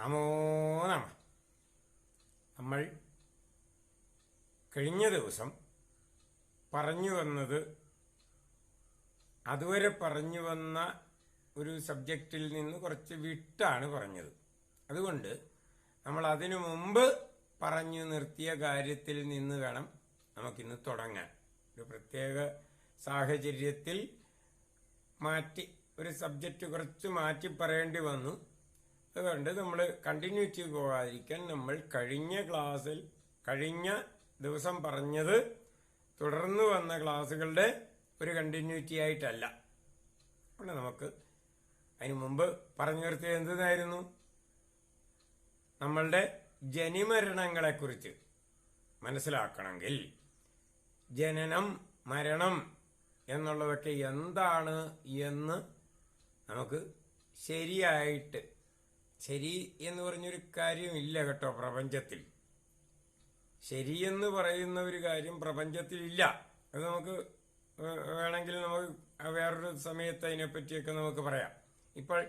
നമോ നമ. നമ്മൾ കഴിഞ്ഞ ദിവസം പറഞ്ഞു വന്നത് അതുവരെ പറഞ്ഞു വന്ന ഒരു സബ്ജക്റ്റിൽ നിന്ന് കുറച്ച് വിട്ടാണ് പറഞ്ഞത്. അതുകൊണ്ട് നമ്മൾ അതിനു മുമ്പ് പറഞ്ഞു നിർത്തിയ കാര്യത്തിൽ നിന്ന് വേണം നമുക്കിന്ന് തുടങ്ങാൻ. ഒരു പ്രത്യേക സാഹചര്യത്തിൽ മാറ്റി ഒരു സബ്ജക്റ്റ് കുറച്ച് മാറ്റി പറയേണ്ടി വന്നു. അതുകൊണ്ട് നമ്മൾ കണ്ടിന്യൂറ്റി പോകാതിരിക്കാൻ നമ്മൾ കഴിഞ്ഞ ക്ലാസ്സിൽ കഴിഞ്ഞ ദിവസം പറഞ്ഞത് തുടർന്ന് വന്ന ക്ലാസ്സുകളുടെ ഒരു കണ്ടിന്യൂറ്റി ആയിട്ടല്ല. അതുകൊണ്ട് നമുക്ക് അതിനു മുമ്പ് പറഞ്ഞു നിർത്തിയത് എന്തായിരുന്നു നമ്മളുടെ ജനിമരണങ്ങളെക്കുറിച്ച് മനസ്സിലാക്കണമെങ്കിൽ ജനനം മരണം എന്നുള്ളതൊക്കെ എന്താണ് എന്ന് നമുക്ക് ശരിയായിട്ട് ശരി എന്ന് പറഞ്ഞൊരു കാര്യമില്ല കേട്ടോ പ്രപഞ്ചത്തിൽ. ശരിയെന്ന് പറയുന്ന ഒരു കാര്യം പ്രപഞ്ചത്തിലില്ല. അത് നമുക്ക് വേണമെങ്കിൽ നമുക്ക് വേറൊരു സമയത്ത് അതിനെപ്പറ്റിയൊക്കെ നമുക്ക് പറയാം. ഇപ്പോൾ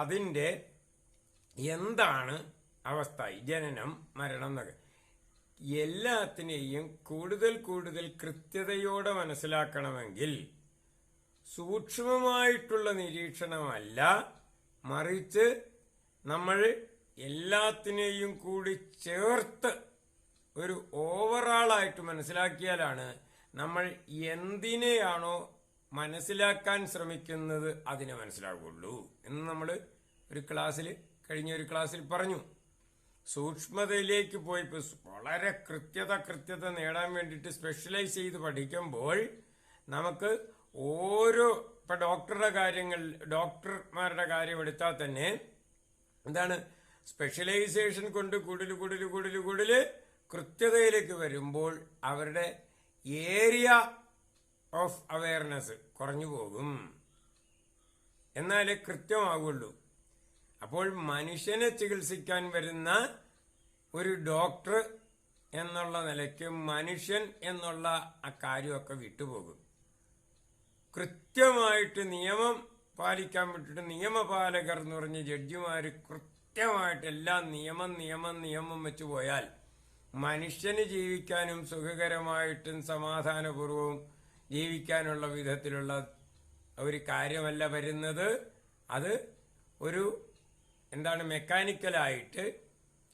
അതിന്റെ എന്താണ് അവസ്ഥ? ജനനം മരണം എന്നൊക്കെ. എല്ലാത്തിനെയും കൂടുതൽ കൂടുതൽ കൃത്യതയോടെ മനസ്സിലാക്കണമെങ്കിൽ സൂക്ഷ്മമായിട്ടുള്ള നിരീക്ഷണമല്ല മറിച്ച് നമ്മൾ എല്ലാത്തിനെയും കൂടി ചേർത്ത് ഒരു ഓവറാളായിട്ട് മനസ്സിലാക്കിയാലാണ് നമ്മൾ എന്തിനെയാണോ മനസ്സിലാക്കാൻ ശ്രമിക്കുന്നത് അതിനെ മനസ്സിലാകുള്ളൂ എന്ന് നമ്മൾ ഒരു ക്ലാസ്സിൽ കഴിഞ്ഞ ഒരു ക്ലാസ്സിൽ പറഞ്ഞു. സൂക്ഷ്മതയിലേക്ക് പോയി വളരെ കൃത്യത കൃത്യത നേടാൻ വേണ്ടിയിട്ട് സ്പെഷ്യലൈസ് ചെയ്ത് പഠിക്കുമ്പോൾ നമുക്ക് ഓരോ ഇപ്പൊ ഡോക്ടറുടെ കാര്യങ്ങൾ ഡോക്ടർമാരുടെ കാര്യം എടുത്താൽ തന്നെ എന്താണ് സ്പെഷ്യലൈസേഷൻ കൊണ്ട് കൂടുതൽ കൂടുതൽ കൂടുതൽ കൂടുതൽ കൃത്യതയിലേക്ക് വരുമ്പോൾ അവരുടെ ഏരിയ ഓഫ് അവയർനെസ് കുറഞ്ഞു പോകും. എന്നാലേ കൃത്യമാകുള്ളൂ അപ്പോൾ മനുഷ്യനെ ചികിത്സിക്കാൻ വരുന്ന ഒരു ഡോക്ടർ എന്നുള്ള നിലയ്ക്ക് മനുഷ്യൻ എന്നുള്ള ആ കാര്യമൊക്കെ വിട്ടുപോകും. കൃത്യമായിട്ട് നിയമം പാലിക്കാൻ വിട്ടിട്ട് നിയമപാലകർ എന്ന് പറഞ്ഞ ജഡ്ജിമാർ കൃത്യമായിട്ട് എല്ലാം നിയമം നിയമം നിയമം വെച്ച് പോയാൽ മനുഷ്യന് ജീവിക്കാനും സുഖകരമായിട്ടും സമാധാനപൂർവവും ജീവിക്കാനുള്ള വിധത്തിലുള്ള ഒരു കാര്യമല്ല വരുന്നത്. അത് ഒരു എന്താണ് മെക്കാനിക്കലായിട്ട്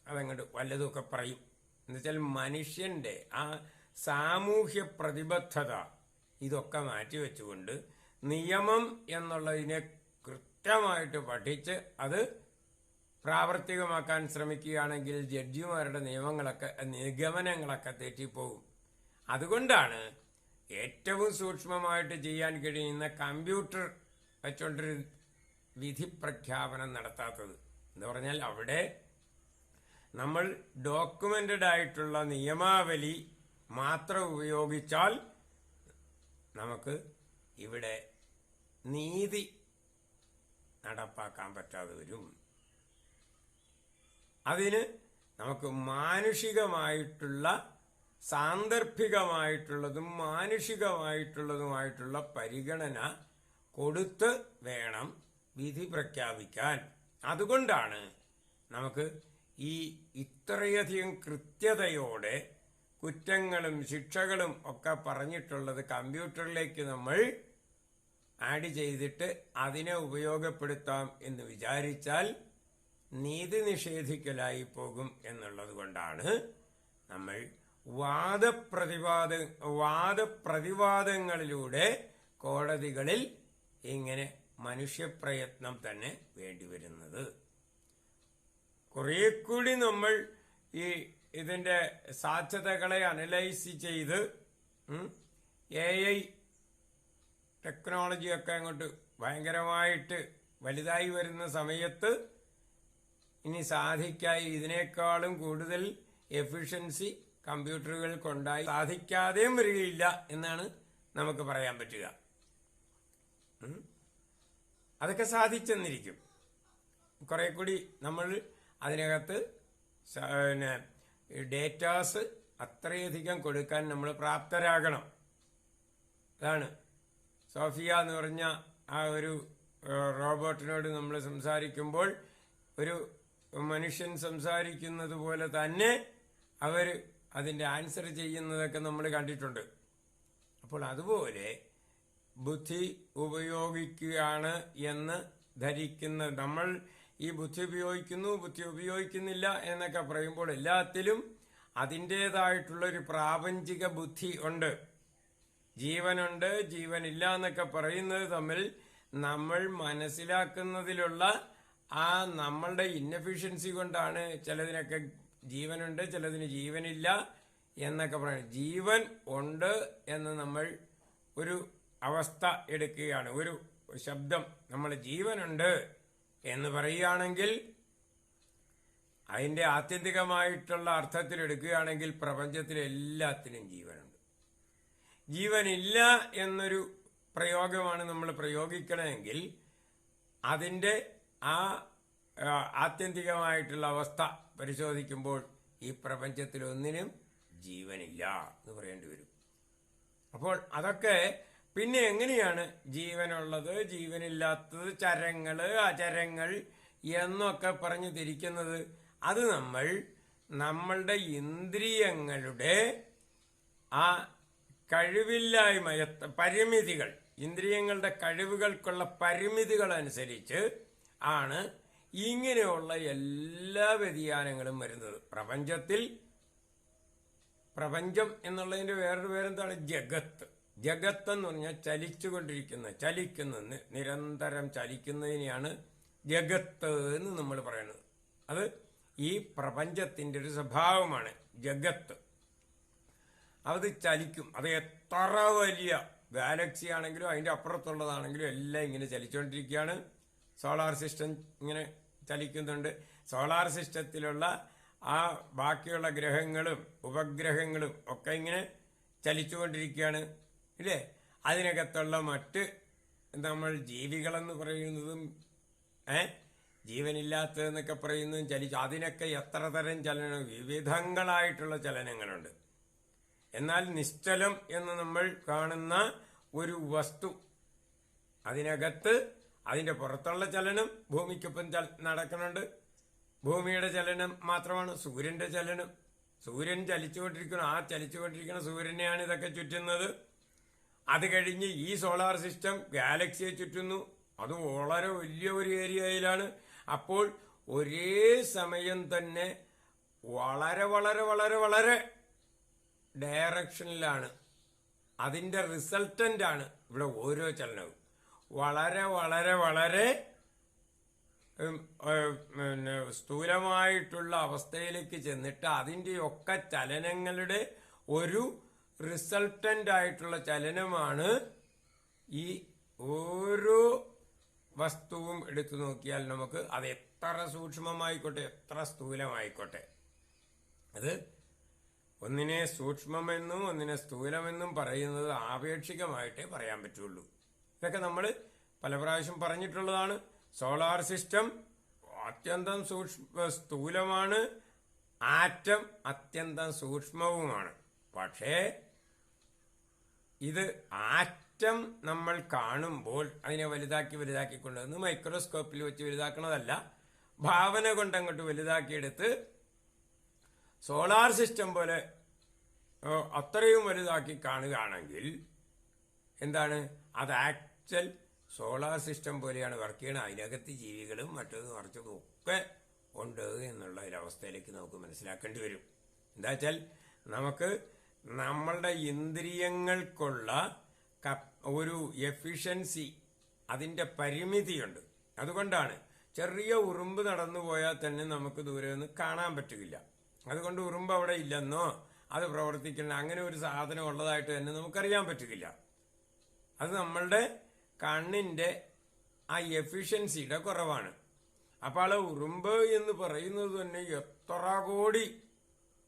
അതങ്ങോട്ട് വല്ലതുമൊക്കെ പറയും. എന്നുവെച്ചാൽ മനുഷ്യന്റെ ആ സാമൂഹ്യ പ്രതിബദ്ധത ഇതൊക്കെ മാറ്റിവെച്ചുകൊണ്ട് നിയമം എന്നുള്ളതിനെ കൃത്യമായിട്ട് പഠിച്ച് അത് പ്രാവർത്തികമാക്കാൻ ശ്രമിക്കുകയാണെങ്കിൽ ജഡ്ജിമാരുടെ നിയമങ്ങളൊക്കെ നിഗമനങ്ങളൊക്കെ തെറ്റിപ്പോകും അതുകൊണ്ടാണ് ഏറ്റവും സൂക്ഷ്മമായിട്ട് ചെയ്യാൻ കഴിയുന്ന കമ്പ്യൂട്ടർ വെച്ചുകൊണ്ടൊരു വിധി പ്രഖ്യാപനം നടത്താത്തത്. എന്ന് പറഞ്ഞാൽ അവിടെ നമ്മൾ ഡോക്യുമെന്റഡ് ആയിട്ടുള്ള നിയമാവലി മാത്രം ഉപയോഗിച്ചാൽ നമുക്ക് ഇവിടെ നീതി നടപ്പാക്കാൻ പറ്റാതെ വരും. അതിന് നമുക്ക് മാനുഷികമായിട്ടുള്ള സാന്ദർഭികമായിട്ടുള്ളതും മാനുഷികമായിട്ടുള്ളതുമായിട്ടുള്ള പരിഗണന കൊടുത്ത് വേണം വിധി പ്രഖ്യാപിക്കാൻ. അതുകൊണ്ടാണ് നമുക്ക് ഈ ഇത്രയധികം കൃത്യതയോടെ കുറ്റങ്ങളും ശിക്ഷകളും ഒക്കെ പറഞ്ഞിട്ടുള്ളത് കമ്പ്യൂട്ടറിലേക്ക് നമ്മൾ ആഡ് ചെയ്തിട്ട് അതിനെ ഉപയോഗപ്പെടുത്താം എന്ന് വിചാരിച്ചാൽ നീതി നിഷേധിക്കലായി പോകും എന്നുള്ളത് കൊണ്ടാണ് നമ്മൾ വാദപ്രതിവാദ വാദപ്രതിവാദങ്ങളിലൂടെ കോടതികളിൽ ഇങ്ങനെ മനുഷ്യപ്രയത്നം തന്നെ വേണ്ടിവരുന്നത്. കുറേ കൂടി നമ്മൾ ഈ ഇതിന്റെ സാധ്യതകളെ അനലൈസ് ചെയ്ത് എ ഐ ടെക്നോളജിയൊക്കെ അങ്ങോട്ട് ഭയങ്കരമായിട്ട് വലുതായി വരുന്ന സമയത്ത് ഇനി സാധിക്കായി ഇതിനേക്കാളും കൂടുതൽ എഫിഷ്യൻസി കമ്പ്യൂട്ടറുകൾക്കുണ്ടായി സാധിക്കാതെയും വരികയില്ല എന്നാണ് നമുക്ക് പറയാൻ പറ്റുക. അതൊക്കെ സാധിച്ചെന്നിരിക്കും കുറെ കൂടി നമ്മൾ അതിനകത്ത് പിന്നെ ഡേറ്റാസ് അത്രയധികം കൊടുക്കാൻ നമ്മൾ പ്രാപ്തരാകണം. അതാണ്. സോഫിയ എന്ന് പറഞ്ഞ ആ ഒരു റോബോട്ടിനോട് നമ്മൾ സംസാരിക്കുമ്പോൾ ഒരു മനുഷ്യൻ സംസാരിക്കുന്നത് പോലെ തന്നെ അവർ അതിന്റെ ആൻസർ ചെയ്യുന്നതൊക്കെ നമ്മൾ കണ്ടിട്ടുണ്ട്. അപ്പോൾ അതുപോലെ ബുദ്ധി ഉപയോഗിക്കുകയാണ് എന്ന് ധരിക്കുന്ന നമ്മൾ ഈ ബുദ്ധി ഉപയോഗിക്കുന്നു ബുദ്ധി ഉപയോഗിക്കുന്നില്ല എന്നൊക്കെ പറയുമ്പോൾ എല്ലാത്തിലും അതിന്റെതായിട്ടുള്ള ഒരു പ്രാപഞ്ചിക ബുദ്ധി ഉണ്ട്. ജീവനുണ്ട് ജീവനില്ല എന്നൊക്കെ പറയുന്നത് തമ്മിൽ നമ്മൾ മനസ്സിലാക്കുന്നതിലുള്ള ആ നമ്മളുടെ ഇന്നഫിഷ്യൻസി കൊണ്ടാണ് ചിലതിനൊക്കെ ജീവനുണ്ട് ചിലതിന് ജീവനില്ല എന്നൊക്കെ പറയുന്നത്. ജീവൻ ഉണ്ട് എന്ന് നമ്മൾ ഒരു അവസ്ഥ എടുക്കുകയാണ്. ഒരു ശബ്ദം. നമ്മൾ ജീവനുണ്ട് എന്ന് പറയുകയാണെങ്കിൽ അതിന്റെ ആത്യന്തികമായിട്ടുള്ള അർത്ഥത്തിൽ എടുക്കുകയാണെങ്കിൽ പ്രപഞ്ചത്തിലെ എല്ലാത്തിനും ജീവനുണ്ട്. ജീവനില്ല എന്നൊരു പ്രയോഗമാണ് നമ്മൾ പ്രയോഗിക്കണമെങ്കിൽ അതിന്റെ ആ ആത്യന്തികമായിട്ടുള്ള അവസ്ഥ പരിശോധിക്കുമ്പോൾ ഈ പ്രപഞ്ചത്തിലൊന്നിനും ജീവനില്ല എന്ന് പറയേണ്ടി വരും. അപ്പോൾ അതൊക്കെ പിന്നെ എങ്ങനെയാണ് ജീവനുള്ളത്? ജീവനില്ലാത്തത് ചരങ്ങൾ അചരങ്ങൾ എന്നൊക്കെ പറഞ്ഞു തിരിക്കുന്നത്. അത് നമ്മൾ നമ്മളുടെ ഇന്ദ്രിയങ്ങളുടെ ആ കഴിവില്ലായ്മ പരിമിതികൾ ഇന്ദ്രിയങ്ങളുടെ കഴിവുകൾക്കുള്ള പരിമിതികൾ അനുസരിച്ച് ആണ് ഇങ്ങനെയുള്ള എല്ലാ വ്യതിയാനങ്ങളും വരുന്നത്. പ്രപഞ്ചത്തിൽ പ്രപഞ്ചം എന്നുള്ളതിന്റെ വേറൊരു പേരെന്താണ്? ജഗത്ത്. ജഗത്ത് എന്ന് പറഞ്ഞാൽ ചലിച്ചുകൊണ്ടിരിക്കുന്ന ചലിക്കുന്ന നിരന്തരം ചലിക്കുന്നതിനെയാണ് ജഗത്ത് എന്ന് നമ്മൾ പറയുന്നത് അത് ഈ പ്രപഞ്ചത്തിന്റെ ഒരു സ്വഭാവമാണ് ജഗത്ത്. അത് ചലിക്കും. അത് എത്ര വലിയ ഗാലക്സി ആണെങ്കിലും അതിന്റെ അപ്പുറത്തുള്ളതാണെങ്കിലും എല്ലാം ഇങ്ങനെ ചലിച്ചുകൊണ്ടിരിക്കുകയാണ്. സോളാർ സിസ്റ്റം ഇങ്ങനെ ചലിക്കുന്നുണ്ട്. സോളാർ സിസ്റ്റത്തിലുള്ള ആ ബാക്കിയുള്ള ഗ്രഹങ്ങളും ഉപഗ്രഹങ്ങളും ഒക്കെ ഇങ്ങനെ ചലിച്ചുകൊണ്ടിരിക്കുകയാണ്. ഇല്ലേ അതിനകത്തുള്ള മറ്റ് നമ്മൾ ജീവികളെന്ന് പറയുന്നതും ഏ? ജീവനില്ലാത്തതെന്നൊക്കെ പറയുന്നതും ചലിച്ചു അതിനൊക്കെ എത്ര തരം ചലനം വിവിധങ്ങളായിട്ടുള്ള ചലനങ്ങളുണ്ട്. എന്നാൽ നിശ്ചലം എന്ന് നമ്മൾ കാണുന്ന ഒരു വസ്തു അതിനകത്ത് അതിന്റെ പുറത്തുള്ള ചലനം ഭൂമിക്കൊപ്പം നടക്കുന്നുണ്ട്. ഭൂമിയുടെ ചലനം മാത്രമാണ് സൂര്യന്റെ ചലനം. സൂര്യൻ ചലിച്ചുകൊണ്ടിരിക്കുന്നു. ആ ചലിച്ചുകൊണ്ടിരിക്കുന്ന സൂര്യനെയാണ് ഇതൊക്കെ ചുറ്റുന്നത്. അത് കഴിഞ്ഞ് ഈ സോളാർ സിസ്റ്റം ഗാലക്സിയെ ചുറ്റുന്നു. അത് വളരെ വലിയ ഒരു ഏരിയയിലാണ്. അപ്പോൾ ഒരേ സമയം തന്നെ വളരെ വളരെ വളരെ വളരെ ഡയറക്ഷനിലാണ്. അതിന്റെ റിസൾട്ടന്റ് ആണ് ഇവിടെ ഓരോ ചലനവും. വളരെ വളരെ വളരെ പിന്നെ സ്ഥൂലമായിട്ടുള്ള അവസ്ഥയിലേക്ക് ചെന്നിട്ട് അതിന്റെയൊക്കെ ചലനങ്ങളുടെ ഒരു റിസൾട്ടന്റ് ആയിട്ടുള്ള ചലനമാണ് ഈ ഓരോ വസ്തുവും എടുത്തു നോക്കിയാൽ നമുക്ക് അത് എത്ര സൂക്ഷ്മമായിക്കോട്ടെ എത്ര സ്ഥൂലമായിക്കോട്ടെ. അത് ഒന്നിനെ സൂക്ഷ്മമെന്നും ഒന്നിനെ സ്ഥൂലമെന്നും പറയുന്നത് ആപേക്ഷികമായിട്ടേ പറയാൻ പറ്റുള്ളൂ. ഇതൊക്കെ നമ്മൾ പല പ്രാവശ്യം പറഞ്ഞിട്ടുള്ളതാണ്. സോളാർ സിസ്റ്റം അത്യന്തം സൂക്ഷ്മ സ്ഥൂലമാണ്. ആറ്റം അത്യന്തം സൂക്ഷ്മവുമാണ്. പക്ഷേ ഇത് ആറ്റം നമ്മൾ കാണുമ്പോൾ അതിനെ വലുതാക്കി വലുതാക്കി കൊണ്ടുവന്ന് മൈക്രോസ്കോപ്പിൽ വെച്ച് വലുതാക്കണതല്ല ഭാവന കൊണ്ട് അങ്ങോട്ട് വലുതാക്കിയെടുത്ത് സോളാർ സിസ്റ്റം പോലെ അത്രയും വലുതാക്കി കാണുകയാണെങ്കിൽ എന്താണ്? അത് ആക്ച്വൽ സോളാർ സിസ്റ്റം പോലെയാണ് വർക്ക് ചെയ്യണത്. അതിനകത്ത് ജീവികളും മറ്റതും മറിച്ചതും ഒക്കെ ഉണ്ട് എന്നുള്ള ഒരവസ്ഥയിലേക്ക് നമുക്ക് മനസ്സിലാക്കേണ്ടി വരും. എന്താ വെച്ചാൽ നമുക്ക് നമ്മളുടെ ഇന്ദ്രിയങ്ങൾക്കുള്ള ഒരു എഫിഷ്യൻസി അതിന്റെ പരിമിതിയുണ്ട്. അതുകൊണ്ടാണ് ചെറിയ ഉറുമ്പ് നടന്നു പോയാൽ തന്നെ നമുക്ക് ദൂരെ നിന്ന് കാണാൻ പറ്റുകയില്ല അതുകൊണ്ട് ഉറുമ്പ് അവിടെ ഇല്ലെന്നോ അത് പ്രവർത്തിക്കണം അങ്ങനെ ഒരു സാധനം ഉള്ളതായിട്ട് തന്നെ നമുക്കറിയാൻ പറ്റുകയില്ല അത് നമ്മളുടെ കണ്ണിന്റെ ആ എഫിഷ്യൻസിയുടെ കുറവാണ്. അപ്പോൾ ഉറുമ്പ് എന്ന് പറയുന്നത് തന്നെ എത്ര കോടി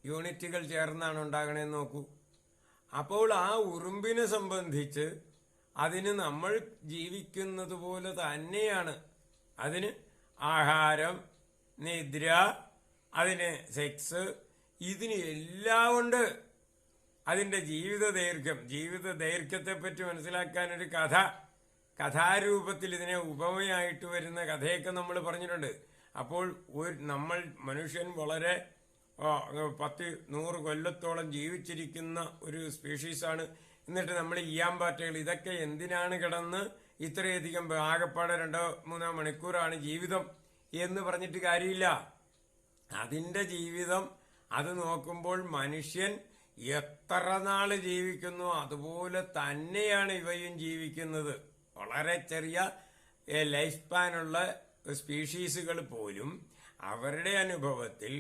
യൂണിറ്റുകൾ ചേർന്നാണ് ഉണ്ടാകണേന്ന് നോക്കൂ. അപ്പോൾ ആ ഉറുമ്പിനെ സംബന്ധിച്ച് അതിന് നമ്മൾ ജീവിക്കുന്നത് പോലെ തന്നെയാണ്. അതിന് ആഹാരം നിദ്ര അതിന് സെക്സ് ഇതിന് എല്ലാം ഉണ്ട്. അതിന്റെ ജീവിത ദൈർഘ്യം ജീവിത ദൈർഘ്യത്തെപ്പറ്റി മനസ്സിലാക്കാൻ ഒരു കഥ. കഥാരൂപത്തിൽ ഇതിനെ ഉപമയായിട്ട് വരുന്ന കഥയൊക്കെ നമ്മൾ പറഞ്ഞിട്ടുണ്ട്. അപ്പോൾ ഒരു നമ്മൾ മനുഷ്യൻ വളരെ പത്ത് നൂറ് കൊല്ലത്തോളം ജീവിച്ചിരിക്കുന്ന ഒരു സ്പീഷീസാണ്. എന്നിട്ട് നമ്മൾ ഇയാമ്പാറ്റകൾ ഇതൊക്കെ എന്തിനാണ് കിടന്ന് ഇത്രയധികം ആകപ്പാടെ രണ്ടോ മൂന്നോ മണിക്കൂറാണ് ജീവിതം എന്ന് പറഞ്ഞിട്ട് കാര്യമില്ല. അതിന്റെ ജീവിതം അത് നോക്കുമ്പോൾ മനുഷ്യൻ എത്ര നാൾ ജീവിക്കുന്നു അതുപോലെ തന്നെയാണ് ഇവയും ജീവിക്കുന്നത്. വളരെ ചെറിയ ലൈഫ് സ്പാനുള്ള സ്പീഷീസുകൾ പോലും അവരുടെ അനുഭവത്തിൽ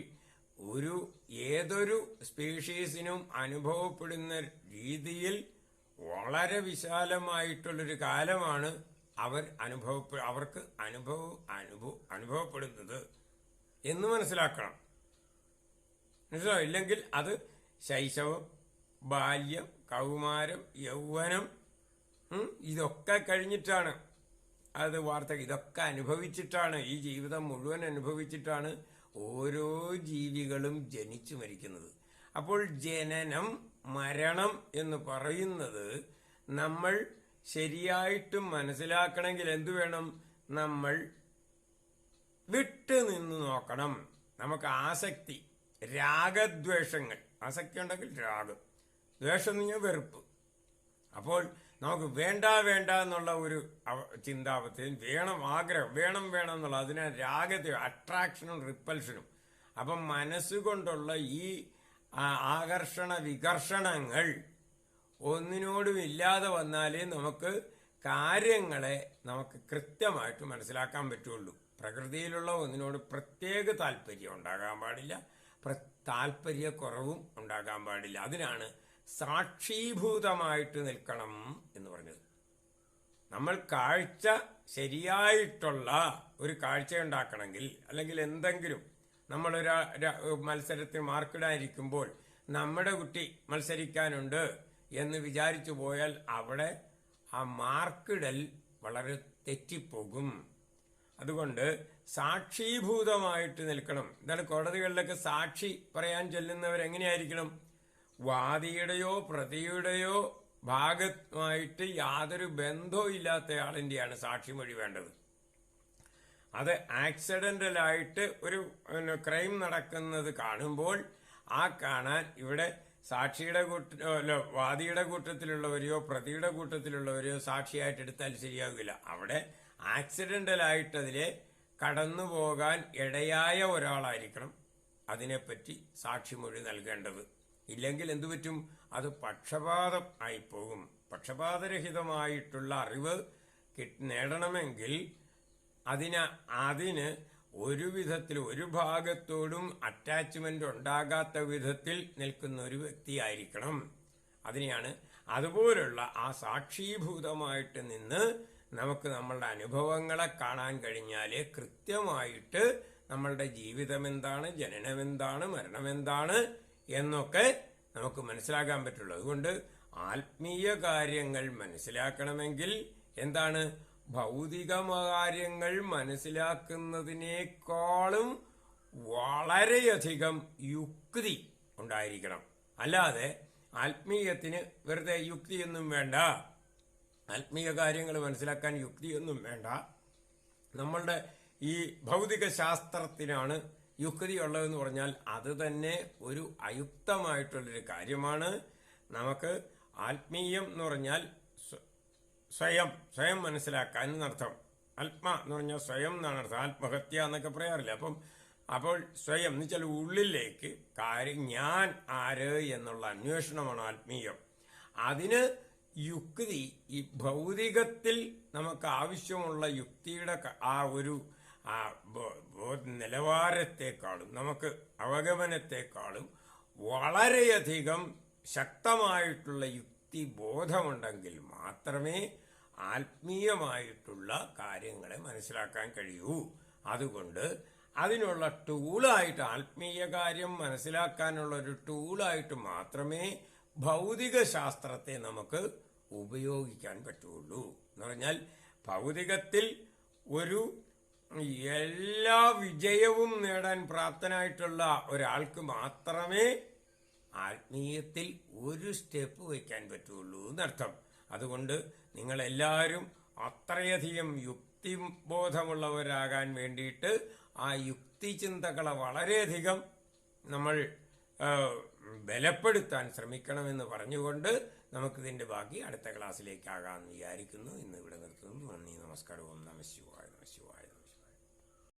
ഒരു ഏതൊരു സ്പീഷീസിനും അനുഭവപ്പെടുന്ന രീതിയിൽ വളരെ വിശാലമായിട്ടുള്ളൊരു കാലമാണ് അവർ അനുഭവ അവർക്ക് അനുഭവ അനുഭവ അനുഭവപ്പെടുന്നത് എന്ന് മനസ്സിലാക്കണം. മനസ്സിലാവും ഇല്ലെങ്കിൽ അത് ശൈശവം ബാല്യം കൗമാരം യൗവനം ഇതൊക്കെ കഴിഞ്ഞിട്ടാണ്. അത് വാർത്ത ഇതൊക്കെ അനുഭവിച്ചിട്ടാണ്. ഈ ജീവിതം മുഴുവൻ അനുഭവിച്ചിട്ടാണ് ഓരോ ജീവികളും ജനിച്ചു മരിക്കുന്നത്. അപ്പോൾ ജനനം മരണം എന്ന് പറയുന്നത് നമ്മൾ ശരിയായിട്ടും മനസ്സിലാക്കണമെങ്കിൽ എന്തു വേണം? നമ്മൾ വിട്ടു നിന്ന് നോക്കണം. നമുക്ക് ആസക്തി രാഗദ്വേഷങ്ങൾ. ആസക്തി ഉണ്ടെങ്കിൽ രാഗം. ദ്വേഷം എന്ന് വെറുപ്പ്. അപ്പോൾ നമുക്ക് വേണ്ട വേണ്ട എന്നുള്ള ഒരു ചിന്താപത്തിൽ വേണം ആഗ്രഹം വേണം വേണം എന്നുള്ള അതിനെ രാഗത്തെ അട്രാക്ഷനും റിപ്പൽഷനും അപ്പം മനസ്സുകൊണ്ടുള്ള ഈ ആകർഷണ വികർഷണങ്ങൾ ഒന്നിനോടും ഇല്ലാതെ വന്നാലേ നമുക്ക് കാര്യങ്ങളെ നമുക്ക് കൃത്യമായിട്ട് മനസ്സിലാക്കാൻ പറ്റുള്ളൂ. പ്രകൃതിയിലുള്ള ഒന്നിനോട് പ്രത്യേക താല്പര്യം ഉണ്ടാകാൻ പാടില്ല. പ്ര- താല്പര്യക്കുറവും ഉണ്ടാകാൻ പാടില്ല. അതിനാണ് സാക്ഷീഭൂതമായിട്ട് നിൽക്കണം എന്ന് പറഞ്ഞത്. നമ്മൾ കാഴ്ച ശരിയായിട്ടുള്ള ഒരു കാഴ്ച ഉണ്ടാക്കണമെങ്കിൽ അല്ലെങ്കിൽ എന്തെങ്കിലും നമ്മളൊരു മത്സരത്തിൽ മാർക്കിടാനിരിക്കുമ്പോൾ നമ്മുടെ കുട്ടി മത്സരിക്കാനുണ്ട് എന്ന് വിചാരിച്ചു പോയാൽ അവിടെ ആ മാർക്കിടൽ വളരെ തെറ്റിപ്പോകും. അതുകൊണ്ട് സാക്ഷീഭൂതമായിട്ട് നിൽക്കണം. ഇതാണ് കോടതികളിലൊക്കെ സാക്ഷി പറയാൻ ചെല്ലുന്നവർ എങ്ങനെയായിരിക്കണം വാദിയുടെയോ പ്രതിയുടെയോ ഭാഗമായിട്ട് യാതൊരു ബന്ധവും ഇല്ലാത്ത ആളിന്റെയാണ് സാക്ഷിമൊഴി വേണ്ടത്. അത് ആക്സിഡന്റലായിട്ട് ഒരു ക്രൈം നടക്കുന്നത് കാണുമ്പോൾ ആ കാണാൻ ഇവിടെ സാക്ഷിയുടെ കൂട്ട വാദിയുടെ കൂട്ടത്തിലുള്ളവരെയോ പ്രതിയുടെ കൂട്ടത്തിലുള്ളവരെയോ സാക്ഷിയായിട്ട് എടുത്താൽ ശരിയാകില്ല അവിടെ ആക്സിഡന്റലായിട്ട് അതിലെ കടന്നു പോകാൻ ഇടയായ ഒരാളായിരിക്കണം അതിനെപ്പറ്റി സാക്ഷിമൊഴി നൽകേണ്ടത്. ഇല്ലെങ്കിൽ എന്തു പറ്റും? അത് പക്ഷപാതം ആയിപ്പോകും. പക്ഷപാതരഹിതമായിട്ടുള്ള അറിവ് നേടണമെങ്കിൽ അതിന് അതിന് ഒരു വിധത്തിൽ ഒരു ഭാഗത്തോടും അറ്റാച്ച്മെന്റ് ഉണ്ടാകാത്ത വിധത്തിൽ നിൽക്കുന്ന ഒരു വ്യക്തിയായിരിക്കണം. അതിനെയാണ് അതുപോലുള്ള ആ സാക്ഷീഭൂതമായിട്ട് നിന്ന് നമുക്ക് നമ്മളുടെ അനുഭവങ്ങളെ കാണാൻ കഴിഞ്ഞാൽ കൃത്യമായിട്ട് നമ്മളുടെ ജീവിതം എന്താണ് ജനനമെന്താണ് മരണമെന്താണ് എന്നൊക്കെ നമുക്ക് മനസ്സിലാക്കാൻ പറ്റുള്ളൂ. അതുകൊണ്ട് ആത്മീയ കാര്യങ്ങൾ മനസ്സിലാക്കണമെങ്കിൽ എന്താണ്? ഭൗതിക കാര്യങ്ങൾ മനസ്സിലാക്കുന്നതിനേക്കാളും വളരെയധികം യുക്തി ഉണ്ടായിരിക്കണം. അല്ലാതെ ആത്മീയത്തിന് വെറുതെ യുക്തിയൊന്നും വേണ്ട. ആത്മീയ കാര്യങ്ങൾ മനസ്സിലാക്കാൻ യുക്തിയൊന്നും വേണ്ട. നമ്മളുടെ ഈ ഭൗതിക ശാസ്ത്രത്തിനാണ് യുക്തി ഉള്ളതെന്ന് പറഞ്ഞാൽ അത് തന്നെ ഒരു അയുക്തമായിട്ടുള്ളൊരു കാര്യമാണ്. നമുക്ക് ആത്മീയം എന്ന് പറഞ്ഞാൽ സ്വയം സ്വയം മനസ്സിലാക്കാൻ എന്നർത്ഥം. ആത്മ എന്ന് പറഞ്ഞാൽ സ്വയം എന്നാണ് അർത്ഥം. ആത്മഹത്യ എന്നൊക്കെ പറയാറില്ല? അപ്പം അപ്പോൾ സ്വയം എന്ന് വെച്ചാൽ ഉള്ളിലേക്ക് കാര്യം ഞാൻ ആര് എന്നുള്ള അന്വേഷണമാണ് ആത്മീയം. അതിന് യുക്തി ഈ ഭൗതികത്തിൽ നമുക്ക് ആവശ്യമുള്ള യുക്തിയുടെ ആ ഒരു ആ നിലവാരത്തെക്കാളും നമുക്ക് അവഗമനത്തെക്കാളും വളരെയധികം ശക്തമായിട്ടുള്ള യുക്തിബോധമുണ്ടെങ്കിൽ മാത്രമേ ആത്മീയമായിട്ടുള്ള കാര്യങ്ങളെ മനസ്സിലാക്കാൻ കഴിയൂ. അതുകൊണ്ട് അതിനുള്ള ടൂളായിട്ട് ആത്മീയ കാര്യം മനസ്സിലാക്കാനുള്ള ഒരു ടൂളായിട്ട് മാത്രമേ ഭൗതിക ശാസ്ത്രത്തെ നമുക്ക് ഉപയോഗിക്കാൻ പറ്റുള്ളൂ എന്ന് പറഞ്ഞാൽ ഭൗതികത്തിൽ ഒരു എല്ലാ വിജയവും നേടാൻ പ്രാപ്തനായിട്ടുള്ള ഒരാൾക്ക് മാത്രമേ ആത്മീയത്തിൽ ഒരു സ്റ്റെപ്പ് വയ്ക്കാൻ പറ്റുള്ളൂ എന്നർത്ഥം. അതുകൊണ്ട് നിങ്ങളെല്ലാവരും അത്രയധികം യുക്തിബോധമുള്ളവരാകാൻ വേണ്ടിയിട്ട് ആ യുക്തി ചിന്തകളെ വളരെയധികം നമ്മൾ ബലപ്പെടുത്താൻ ശ്രമിക്കണമെന്ന് പറഞ്ഞുകൊണ്ട് നമുക്കിതിന്റെ ബാക്കി അടുത്ത ക്ലാസ്സിലേക്കാകാമെന്ന് വിചാരിക്കുന്നു. ഇന്ന് ഇവിടെ നിർത്തുന്നു. നന്ദി നമസ്കാരവും. നമ ശിവായ നമ ശിവായ.